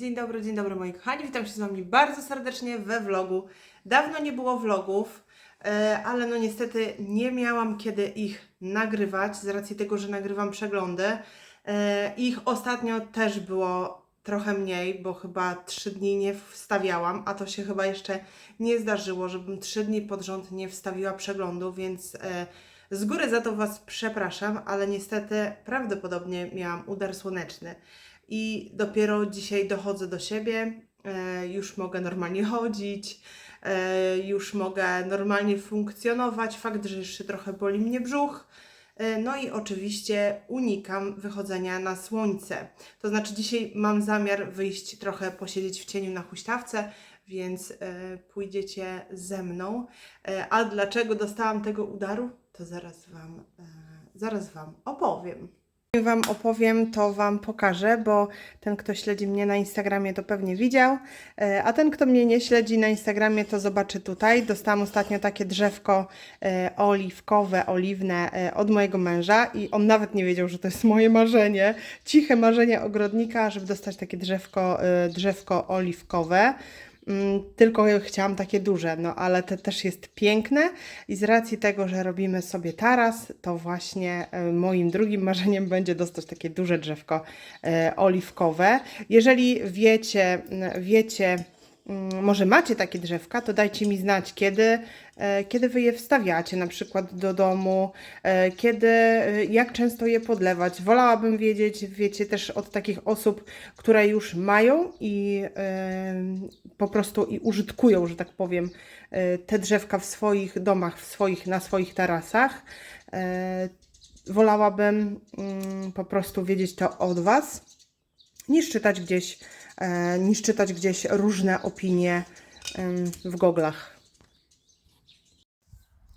Dzień dobry, dzień dobry moi kochani. Witam się z Wami bardzo serdecznie we vlogu. Dawno nie było vlogów, e, ale no niestety nie miałam kiedy ich nagrywać z racji tego, że nagrywam przeglądy. E, Ich ostatnio też było trochę mniej, bo chyba trzy dni nie wstawiałam, a to się chyba jeszcze nie zdarzyło, żebym trzy dni pod rząd nie wstawiła przeglądu, więc e, z góry za to Was przepraszam, ale niestety prawdopodobnie miałam udar słoneczny i dopiero dzisiaj dochodzę do siebie. E, już mogę normalnie chodzić, e, już mogę normalnie funkcjonować. Fakt, że jeszcze trochę boli mnie brzuch. E, No i oczywiście unikam wychodzenia na słońce. To znaczy, dzisiaj mam zamiar wyjść trochę posiedzieć w cieniu na huśtawce, więc pójdziecie ze mną. A dlaczego dostałam tego udaru, to zaraz Wam, zaraz wam opowiem. Wam opowiem, to Wam pokażę, bo ten, kto śledzi mnie na Instagramie, to pewnie widział, e, a ten, kto mnie nie śledzi na Instagramie, to zobaczy tutaj. Dostałam ostatnio takie drzewko e, oliwkowe, oliwne e, od mojego męża i on nawet nie wiedział, że to jest moje marzenie, ciche marzenie ogrodnika, żeby dostać takie drzewko, drzewko oliwkowe. Mm, Tylko chciałam takie duże, no ale to też jest piękne i z racji tego, że robimy sobie taras, to właśnie e, moim drugim marzeniem będzie dostać takie duże drzewko e, oliwkowe. Jeżeli wiecie, m, wiecie, mm, może macie takie drzewka, to dajcie mi znać, kiedy, e, kiedy wy je wstawiacie, na przykład do domu, e, kiedy, e, jak często je podlewać. Wolałabym wiedzieć, wiecie, też od takich osób, które już mają i po prostu i użytkują, że tak powiem, te drzewka w swoich domach, w swoich, na swoich tarasach. Wolałabym mm, po prostu wiedzieć to od Was, niż czytać gdzieś, niż czytać gdzieś różne opinie w goglach.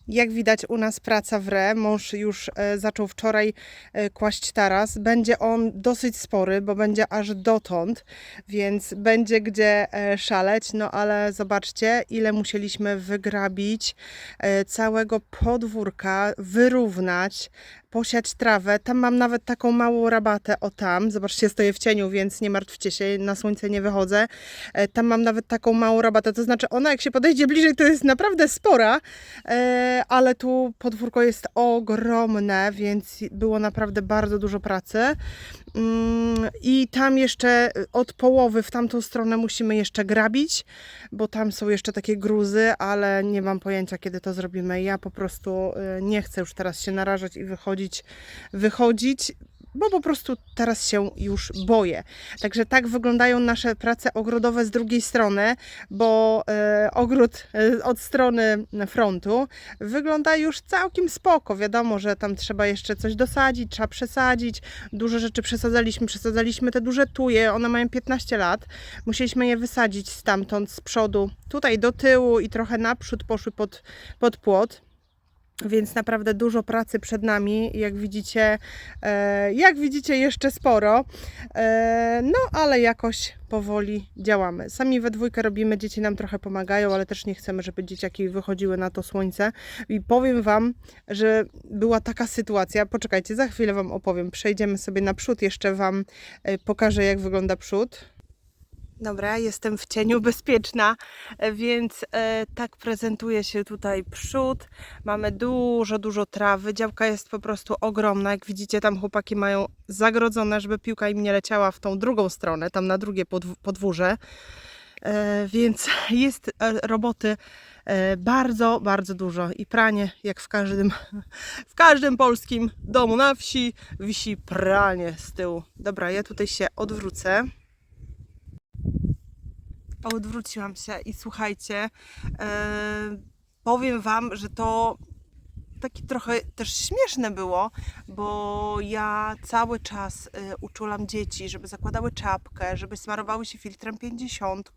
Jak widać u nas praca w re, mąż już e, zaczął wczoraj e, kłaść taras. Będzie on dosyć spory, bo będzie aż dotąd, więc będzie gdzie e, szaleć. No ale zobaczcie, ile musieliśmy wygrabić e, całego podwórka, wyrównać, posiać trawę. Tam mam nawet taką małą rabatę, o tam. Zobaczcie, stoję w cieniu, więc nie martwcie się, na słońce nie wychodzę. E, Tam mam nawet taką małą rabatę, to znaczy ona jak się podejdzie bliżej, to jest naprawdę spora, e, ale tu podwórko jest ogromne, więc było naprawdę bardzo dużo pracy. Mm, I tam jeszcze od połowy w tamtą stronę musimy jeszcze grabić, bo tam są jeszcze takie gruzy, ale nie mam pojęcia kiedy to zrobimy. Ja po prostu y, nie chcę już teraz się narażać i wychodzić, wychodzić, bo po prostu teraz się już boję. Także tak wyglądają nasze prace ogrodowe z drugiej strony, bo e, ogród e, od strony frontu wygląda już całkiem spoko. Wiadomo, że tam trzeba jeszcze coś dosadzić, trzeba przesadzić. Dużo rzeczy przesadzaliśmy, przesadzaliśmy te duże tuje, one mają 15 lat. Musieliśmy je wysadzić stamtąd, z przodu, tutaj do tyłu i trochę naprzód poszły pod, pod płot. Więc naprawdę dużo pracy przed nami, jak widzicie, e, jak widzicie jeszcze sporo, e, no ale jakoś powoli działamy. Sami we dwójkę robimy, dzieci nam trochę pomagają, ale też nie chcemy, żeby dzieciaki wychodziły na to słońce. I powiem Wam, że była taka sytuacja, poczekajcie, za chwilę Wam opowiem, przejdziemy sobie naprzód, jeszcze Wam e, pokażę jak wygląda przód. Dobra, jestem w cieniu bezpieczna, więc e, tak prezentuje się tutaj przód. Mamy dużo, dużo trawy. Działka jest po prostu ogromna. Jak widzicie, tam chłopaki mają zagrodzone, żeby piłka im nie leciała w tą drugą stronę, tam na drugie podw- podwórze. E, więc jest e, roboty e, bardzo, bardzo dużo i pranie, jak w każdym, w każdym polskim domu na wsi, wisi pranie z tyłu. Dobra, ja tutaj się odwrócę. Odwróciłam się i słuchajcie, e, powiem Wam, że to takie trochę też śmieszne było, bo ja cały czas e, uczulam dzieci, żeby zakładały czapkę, żeby smarowały się filtrem 50,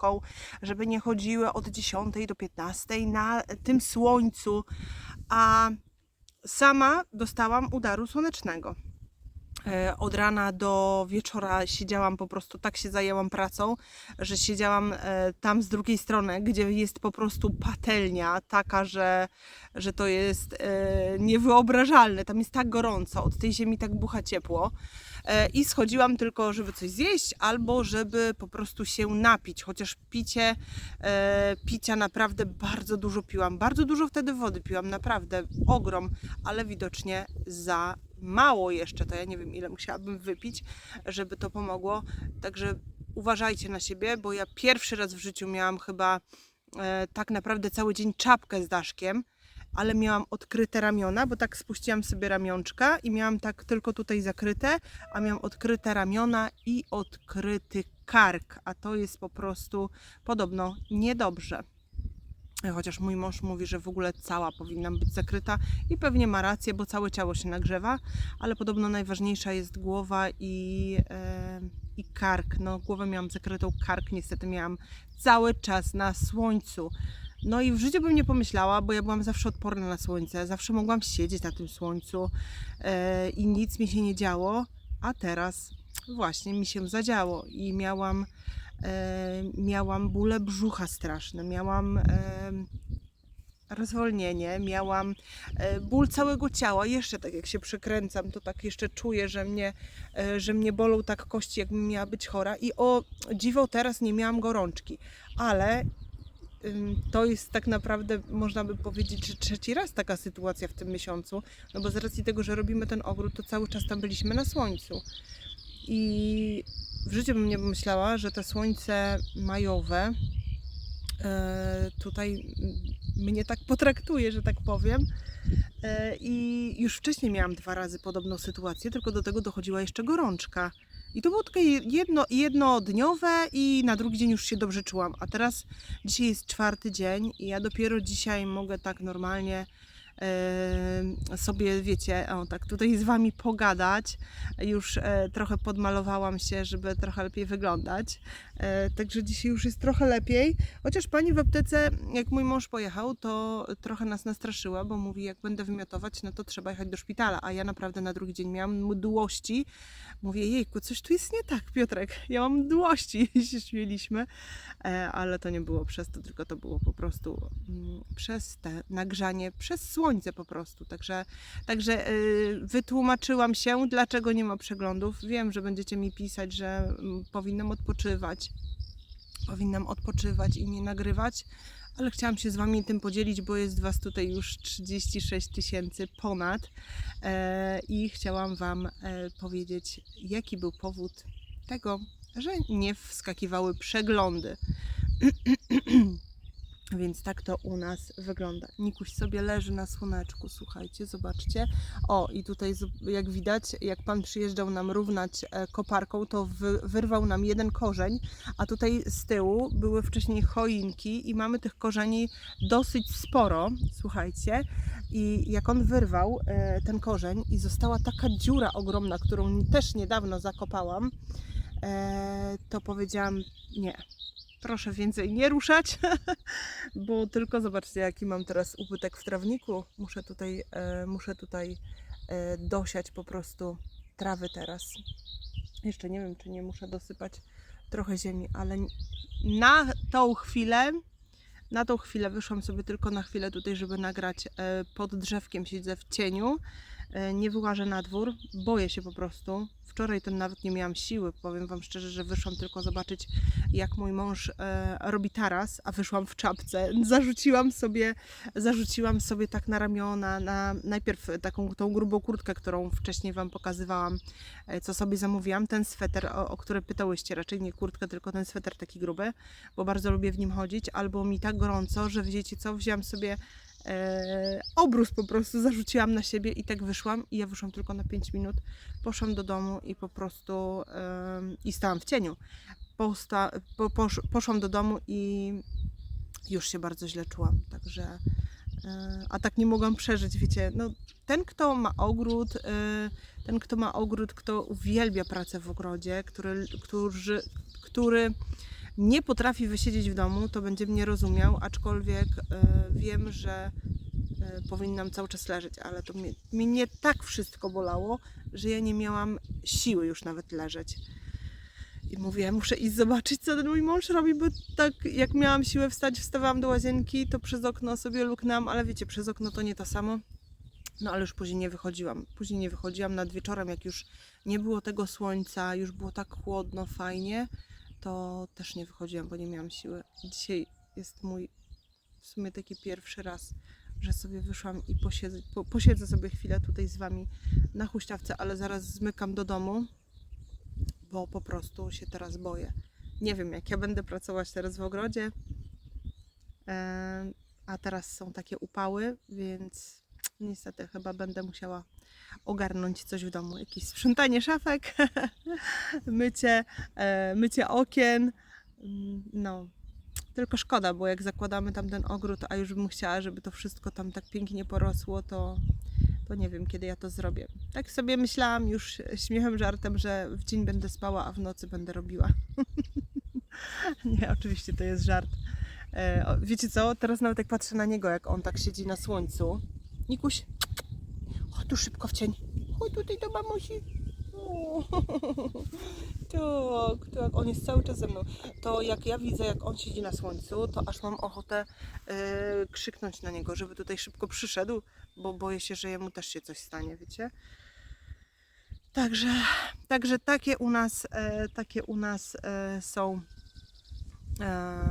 żeby nie chodziły od 10 do 15 na tym słońcu, a sama dostałam udaru słonecznego. E, Od rana do wieczora siedziałam po prostu, tak się zajęłam pracą, że siedziałam e, tam z drugiej strony, gdzie jest po prostu patelnia taka, że, że to jest e, niewyobrażalne. Tam jest tak gorąco, od tej ziemi tak bucha ciepło. i schodziłam tylko, żeby coś zjeść albo żeby po prostu się napić, chociaż picie, picia naprawdę bardzo dużo piłam. Bardzo dużo wtedy wody piłam, naprawdę ogrom, ale widocznie za mało jeszcze, to ja nie wiem ile musiałabym wypić, żeby to pomogło. Także uważajcie na siebie, bo ja pierwszy raz w życiu miałam chyba e, tak naprawdę cały dzień czapkę z daszkiem, ale miałam odkryte ramiona, bo tak spuściłam sobie ramionczka i miałam tak tylko tutaj zakryte, a miałam odkryte ramiona i odkryty kark, a to jest po prostu podobno niedobrze. Chociaż mój mąż mówi, że w ogóle cała powinnam być zakryta i pewnie ma rację, bo całe ciało się nagrzewa, ale podobno najważniejsza jest głowa i, e, i kark. No, głowę miałam zakrytą, kark niestety miałam cały czas na słońcu. No i w życiu bym nie pomyślała, bo ja byłam zawsze odporna na słońce, zawsze mogłam siedzieć na tym słońcu e, i nic mi się nie działo, a teraz właśnie mi się zadziało i miałam, miałam bóle brzucha straszne, miałam e, rozwolnienie, miałam e, ból całego ciała, jeszcze tak jak się przekręcam, to tak jeszcze czuję, że mnie, e, że mnie bolą tak kości, jakbym miała być chora. I o dziwo teraz nie miałam gorączki, ale to jest tak naprawdę, można by powiedzieć, że trzeci raz taka sytuacja w tym miesiącu, no bo z racji tego, że robimy ten ogród, to cały czas tam byliśmy na słońcu. I w życiu bym nie pomyślała, że to słońce majowe e, tutaj mnie tak potraktuje, że tak powiem. E, I już wcześniej miałam dwa razy podobną sytuację, tylko do tego dochodziła jeszcze gorączka. I to było takie jedno, jednodniowe i na drugi dzień już się dobrze czułam. A teraz dzisiaj jest czwarty dzień i ja dopiero dzisiaj mogę tak normalnie sobie, wiecie, o tak tutaj z Wami pogadać. Już e, trochę podmalowałam się, żeby trochę lepiej wyglądać. E, także dzisiaj już jest trochę lepiej. Chociaż pani w aptece, jak mój mąż pojechał, to trochę nas nastraszyła, bo mówi, jak będę wymiotować, no to trzeba jechać do szpitala. A ja naprawdę na drugi dzień miałam mdłości. Mówię, jejku, coś tu jest nie tak, Piotrek. Ja mam mdłości. Się śmieliśmy. E, ale to nie było przez to, tylko to było po prostu mm, przez te nagrzanie, przez słońce po prostu. Także, także y, wytłumaczyłam się, dlaczego nie ma przeglądów. Wiem, że będziecie mi pisać, że mm, powinnam odpoczywać. Powinnam odpoczywać i nie nagrywać, ale chciałam się z Wami tym podzielić, bo jest Was tutaj już 36 tysięcy ponad e, i chciałam Wam e, powiedzieć, jaki był powód tego, że nie wskakiwały przeglądy. Więc tak to u nas wygląda. Nikuś sobie leży na słoneczku, słuchajcie, zobaczcie. O, i tutaj jak widać, jak pan przyjeżdżał nam równać e, koparką, to wy, wyrwał nam jeden korzeń, a tutaj z tyłu były wcześniej choinki i mamy tych korzeni dosyć sporo, słuchajcie. I jak on wyrwał e, ten korzeń i została taka dziura ogromna, którą też niedawno zakopałam, e, to powiedziałam nie. Proszę więcej nie ruszać, bo tylko zobaczcie, jaki mam teraz ubytek w trawniku. Muszę tutaj, e, muszę tutaj e, dosiać po prostu trawy teraz. Jeszcze nie wiem, czy nie muszę dosypać trochę ziemi, ale na tą chwilę, na tą chwilę wyszłam sobie tylko na chwilę tutaj, żeby nagrać e, pod drzewkiem, siedzę w cieniu. E, Nie wyłażę na dwór, boję się po prostu. Wczoraj to nawet nie miałam siły, powiem Wam szczerze, że wyszłam tylko zobaczyć, jak mój mąż e, robi taras, a wyszłam w czapce. Zarzuciłam sobie, zarzuciłam sobie tak na ramiona, na najpierw taką tą grubą kurtkę, którą wcześniej Wam pokazywałam, e, co sobie zamówiłam. Ten sweter, o, o który pytałyście, raczej nie kurtkę, tylko ten sweter taki gruby, bo bardzo lubię w nim chodzić, albo mi tak gorąco, że wiecie co, wzięłam sobie e, obrus po prostu, zarzuciłam na siebie i tak wyszłam. I ja wyszłam tylko na 5 minut, poszłam do domu i po prostu em, i stałam w cieniu. Posta, po, posz, poszłam do domu i już się bardzo źle czułam, także e, a tak nie mogłam przeżyć, wiecie, no ten kto ma ogród, e, ten kto ma ogród, kto uwielbia pracę w ogrodzie, który, którzy, który nie potrafi wysiedzieć w domu, to będzie mnie rozumiał, aczkolwiek e, wiem, że e, powinnam cały czas leżeć, ale to mnie, mnie tak wszystko bolało, że ja nie miałam siły już nawet leżeć. I mówię, muszę iść zobaczyć, co ten mój mąż robi, bo tak jak miałam siłę wstać, wstawałam do łazienki, to przez okno sobie luknęłam, ale wiecie, przez okno to nie to samo. No ale już później nie wychodziłam. Później nie wychodziłam nad wieczorem, jak już nie było tego słońca, już było tak chłodno, fajnie, to też nie wychodziłam, bo nie miałam siły. Dzisiaj jest mój w sumie taki pierwszy raz, że sobie wyszłam i posiedzę, po, posiedzę sobie chwilę tutaj z Wami na huśtawce, ale zaraz zmykam do domu, bo po prostu się teraz boję. Nie wiem, jak ja będę pracować teraz w ogrodzie, a teraz są takie upały, więc niestety chyba będę musiała ogarnąć coś w domu. Jakieś sprzątanie szafek, mycie, e, mycie okien. Mm, No, tylko szkoda, bo jak zakładamy tam ten ogród, a już bym chciała, żeby to wszystko tam tak pięknie porosło, to, to nie wiem, kiedy ja to zrobię. Tak sobie myślałam już śmiechem, żartem, że w dzień będę spała, a w nocy będę robiła. nie, oczywiście to jest żart. E, wiecie co, teraz nawet jak patrzę na niego, jak on tak siedzi na słońcu. Nikuś, chodź tu szybko w cień. Chodź tutaj do mamusi. O, Tak, tak, on jest cały czas ze mną. To jak ja widzę, jak on siedzi na słońcu, to aż mam ochotę e, krzyknąć na niego, żeby tutaj szybko przyszedł, bo boję się, że jemu też się coś stanie, wiecie? Także, także takie u nas, e, takie u nas e, są e,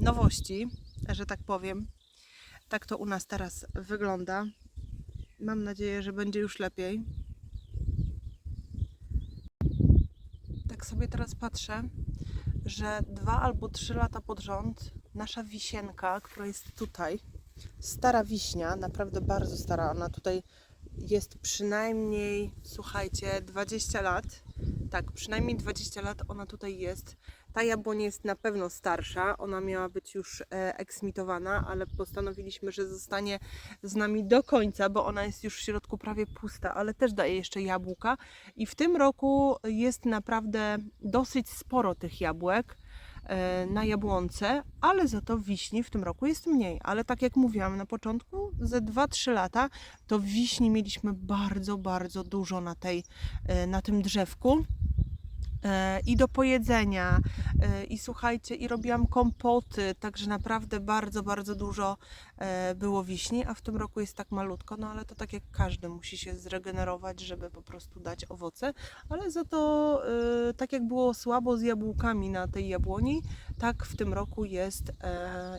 nowości, że tak powiem. Tak to u nas teraz wygląda. Mam nadzieję, że będzie już lepiej. Tak sobie teraz patrzę, że dwa albo trzy lata pod rząd nasza wisienka, która jest tutaj, stara wiśnia, naprawdę bardzo stara, ona tutaj jest przynajmniej, słuchajcie, 20 lat. Tak, przynajmniej 20 lat ona tutaj jest. Ta jabłonia jest na pewno starsza, ona miała być już e, eksmitowana, ale postanowiliśmy, że zostanie z nami do końca, bo ona jest już w środku prawie pusta, ale też daje jeszcze jabłka. I w tym roku jest naprawdę dosyć sporo tych jabłek e, na jabłonce, ale za to wiśni w tym roku jest mniej. Ale tak jak mówiłam na początku, ze 2-3 lata to wiśni mieliśmy bardzo, bardzo dużo na, tej, e, na tym drzewku. E, I do pojedzenia, e, i słuchajcie, i robiłam kompoty, także naprawdę bardzo, bardzo dużo e, było wiśni, a w tym roku jest tak malutko, no ale to tak jak każdy musi się zregenerować, żeby po prostu dać owoce, ale za to tak jak było słabo z jabłkami na tej jabłoni, tak w tym roku jest,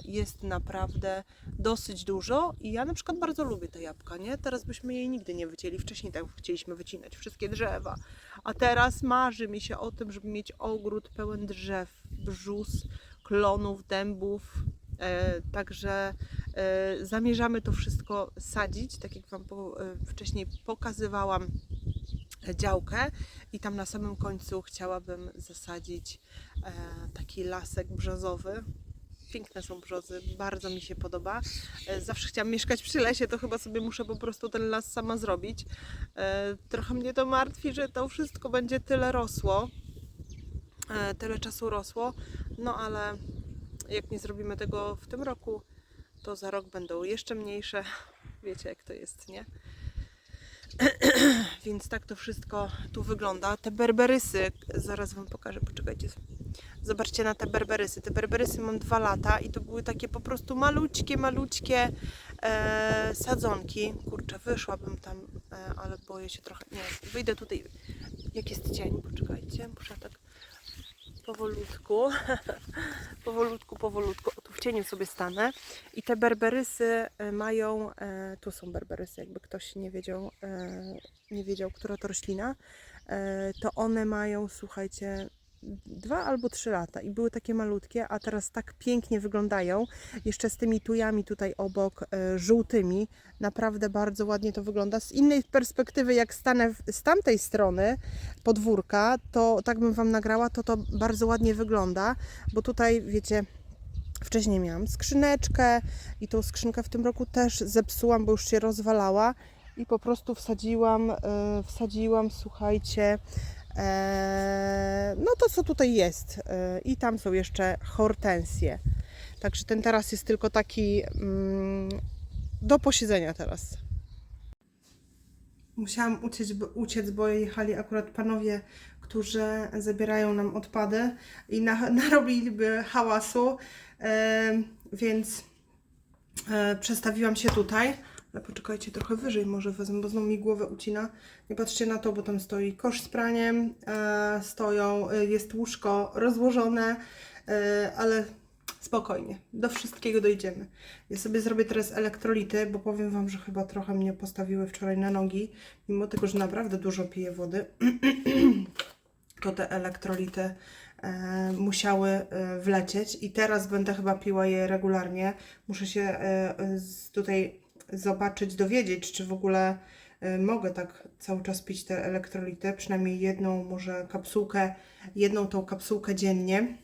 jest naprawdę dosyć dużo. I ja na przykład bardzo lubię te jabłka, nie? Teraz byśmy jej nigdy nie wycięli, wcześniej tak chcieliśmy wycinać wszystkie drzewa, a teraz marzy mi się o tym, żeby mieć ogród pełen drzew, brzus, klonów, dębów. E, także e, zamierzamy to wszystko sadzić, tak jak Wam po, e, wcześniej pokazywałam e, działkę i tam na samym końcu chciałabym zasadzić e, taki lasek brzozowy. Piękne są brzozy, bardzo mi się podoba. E, Zawsze chciałam mieszkać przy lesie, to chyba sobie muszę po prostu ten las sama zrobić. E, Trochę mnie to martwi, że to wszystko będzie tyle rosło, e, tyle czasu rosło, no ale jak nie zrobimy tego w tym roku, to za rok będą jeszcze mniejsze. Wiecie jak to jest, nie? Więc tak to wszystko tu wygląda. Te berberysy, zaraz Wam pokażę, poczekajcie. Zobaczcie na te berberysy. Te berberysy mam dwa lata i to były takie po prostu malućkie, malućkie e, sadzonki. Kurczę, wyszłabym tam, e, ale boję się trochę. Nie, wyjdę tutaj. Jak jest cień, poczekajcie, muszę tak powolutku, powolutku, powolutku. O, tu w cieniu sobie stanę. I te berberysy e, mają, e, tu są berberysy, jakby ktoś nie wiedział, e, nie wiedział, która to roślina, e, to one mają, słuchajcie, dwa albo trzy lata i były takie malutkie, a teraz tak pięknie wyglądają, jeszcze z tymi tujami tutaj obok, e, żółtymi, naprawdę bardzo ładnie to wygląda. Z innej perspektywy, jak stanę z tamtej strony podwórka, to tak bym Wam nagrała, to to bardzo ładnie wygląda, bo tutaj, wiecie, Wcześniej miałam skrzyneczkę i tą skrzynkę w tym roku też zepsułam, bo już się rozwalała i po prostu wsadziłam, e, wsadziłam, słuchajcie, no to co tutaj jest. E, I tam są jeszcze hortensje. Także ten teraz jest tylko taki mm, do posiedzenia teraz. Musiałam uciec, bo- uciec, bo jechali akurat panowie, którzy zabierają nam odpady i na, narobiliby hałasu, e, więc e, przestawiłam się tutaj. Ale poczekajcie, trochę wyżej może wezmę, bo znowu mi głowę ucina. Nie patrzcie na to, bo tam stoi kosz z praniem, e, stoją, e, jest łóżko rozłożone, e, ale spokojnie, do wszystkiego dojdziemy. Ja sobie zrobię teraz elektrolity, bo powiem Wam, że chyba trochę mnie postawiły wczoraj na nogi, mimo tego, że naprawdę dużo piję wody. to te elektrolity e, musiały e, wlecieć i teraz będę chyba piła je regularnie. Muszę się tutaj zobaczyć, dowiedzieć, czy w ogóle e, mogę tak cały czas pić te elektrolity, przynajmniej jedną może kapsułkę, jedną tą kapsułkę dziennie.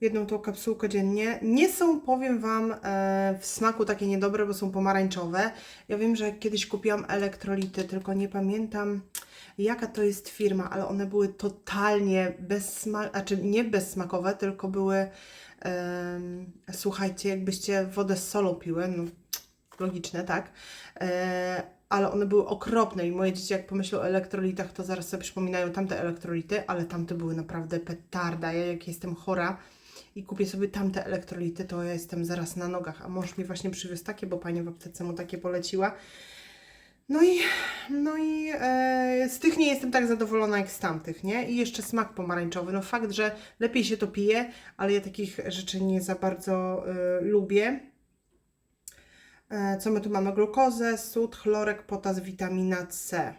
Jedną tą kapsułkę dziennie. Nie są, powiem Wam, e, w smaku takie niedobre, bo są pomarańczowe. Ja wiem, że kiedyś kupiłam elektrolity, tylko nie pamiętam jaka to jest firma, ale one były totalnie bezsmakowe, znaczy nie bezsmakowe, tylko były, słuchajcie, jakbyście wodę z solą piły, no logiczne, tak? E, ale one były okropne i moje dzieci jak pomyślą o elektrolitach, to zaraz sobie przypominają tamte elektrolity, ale tamte były naprawdę petarda. Ja jak jestem chora i kupię sobie tamte elektrolity, to ja jestem zaraz na nogach, a mąż mi właśnie przywiózł takie, bo pani w aptece mu takie poleciła. No i, no i e, z tych nie jestem tak zadowolona jak z tamtych, nie? I jeszcze smak pomarańczowy. No fakt, że lepiej się to pije, ale ja takich rzeczy nie za bardzo e, lubię. E, co my tu mamy? Glukozę, sód, chlorek, potas, witamina C.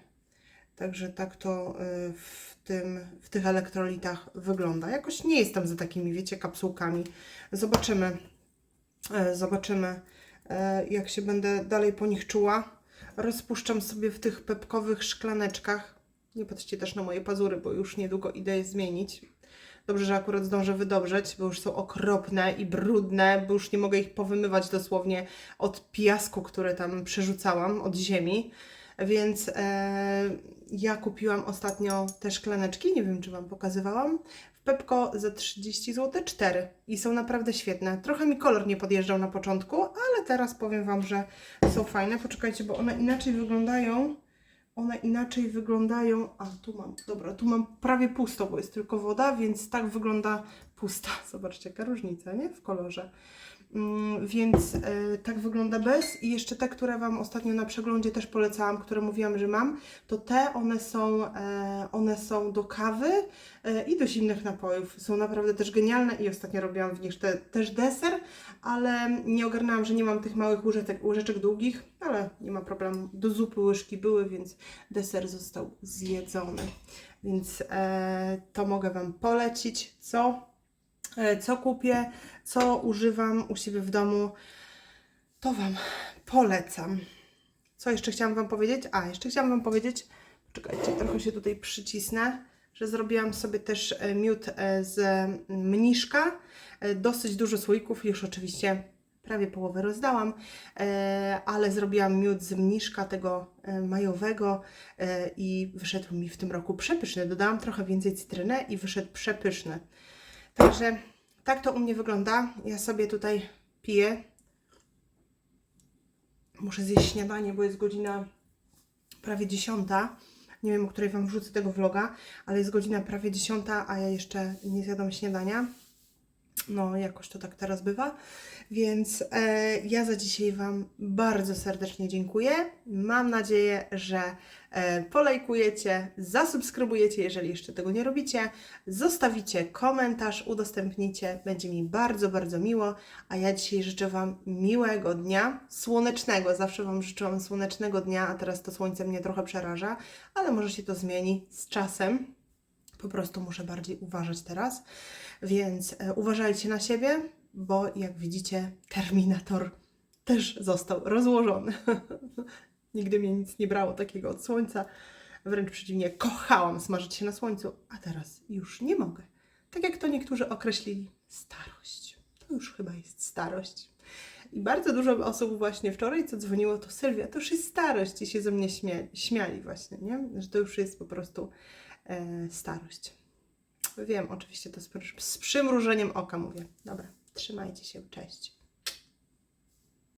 Także tak to e, w, tym, w tych elektrolitach wygląda. Jakoś nie jestem za takimi, wiecie, kapsułkami. Zobaczymy, e, zobaczymy, e, jak się będę dalej po nich czuła rozpuszczam sobie w tych pepkowych szklaneczkach. Nie patrzcie też na moje pazury, bo już niedługo idę je zmienić. Dobrze, że akurat zdążę wydobrzeć, bo już są okropne i brudne, bo już nie mogę ich powymywać dosłownie od piasku, które tam przerzucałam od ziemi. Więc e, ja kupiłam ostatnio te szklaneczki, nie wiem czy Wam pokazywałam, Pepko za 30 zł 4 i są naprawdę świetne. Trochę mi kolor nie podjeżdżał na początku, ale teraz powiem Wam, że są fajne. Poczekajcie, bo one inaczej wyglądają. One inaczej wyglądają. A tu mam, dobra, tu mam prawie pusto, bo jest tylko woda, więc tak wygląda pusta. Zobaczcie, jaka różnica, nie? W kolorze. Mm, więc e, tak wygląda bez. I jeszcze te, które Wam ostatnio na przeglądzie też polecałam, które mówiłam, że mam, to te one są, e, one są do kawy e, i do zimnych napojów. Są naprawdę też genialne i ostatnio robiłam w nich te, też deser, ale nie ogarnęłam, że nie mam tych małych łyżeczek, długich, ale nie ma problemu. Do zupy łyżki były, więc deser został zjedzony. Więc e, to mogę Wam polecić. Co? E, co kupię, co używam u siebie w domu, to Wam polecam. Co jeszcze chciałam Wam powiedzieć? A, jeszcze chciałam Wam powiedzieć, czekajcie, trochę się tutaj przycisnę, że zrobiłam sobie też e, miód e, z mniszka, dosyć dużo słoików, już oczywiście prawie połowę rozdałam, ale zrobiłam miód z mniszka tego majowego i wyszedł mi w tym roku przepyszny. Dodałam trochę więcej cytryny i wyszedł przepyszny. Także tak to u mnie wygląda. Ja sobie tutaj piję. Muszę zjeść śniadanie, bo jest godzina prawie dziesiąta. Nie wiem, o której Wam wrzucę tego vloga, ale jest godzina prawie dziesiąta, a ja jeszcze nie zjadłam śniadania. No, jakoś to tak teraz bywa. Więc e, ja za dzisiaj Wam bardzo serdecznie dziękuję. Mam nadzieję, że e, polajkujecie, zasubskrybujecie, jeżeli jeszcze tego nie robicie, zostawicie komentarz, udostępnicie. Będzie mi bardzo, bardzo miło. A ja dzisiaj życzę Wam miłego dnia, słonecznego. Zawsze Wam życzyłam słonecznego dnia, a teraz to słońce mnie trochę przeraża, ale może się to zmieni z czasem. Po prostu muszę bardziej uważać teraz. Więc e, uważajcie na siebie, bo jak widzicie, terminator też został rozłożony. Nigdy mnie nic nie brało takiego od słońca. Wręcz przeciwnie, kochałam smażyć się na słońcu, a teraz już nie mogę. Tak jak to niektórzy określili, starość. To już chyba jest starość. I bardzo dużo osób właśnie wczoraj, co dzwoniło, to Sylwia, to już jest starość i się ze mnie śmia śmiali właśnie, nie? Że to już jest po prostu starość. Wiem, oczywiście to z, z przymrużeniem oka mówię. Dobra, trzymajcie się, cześć.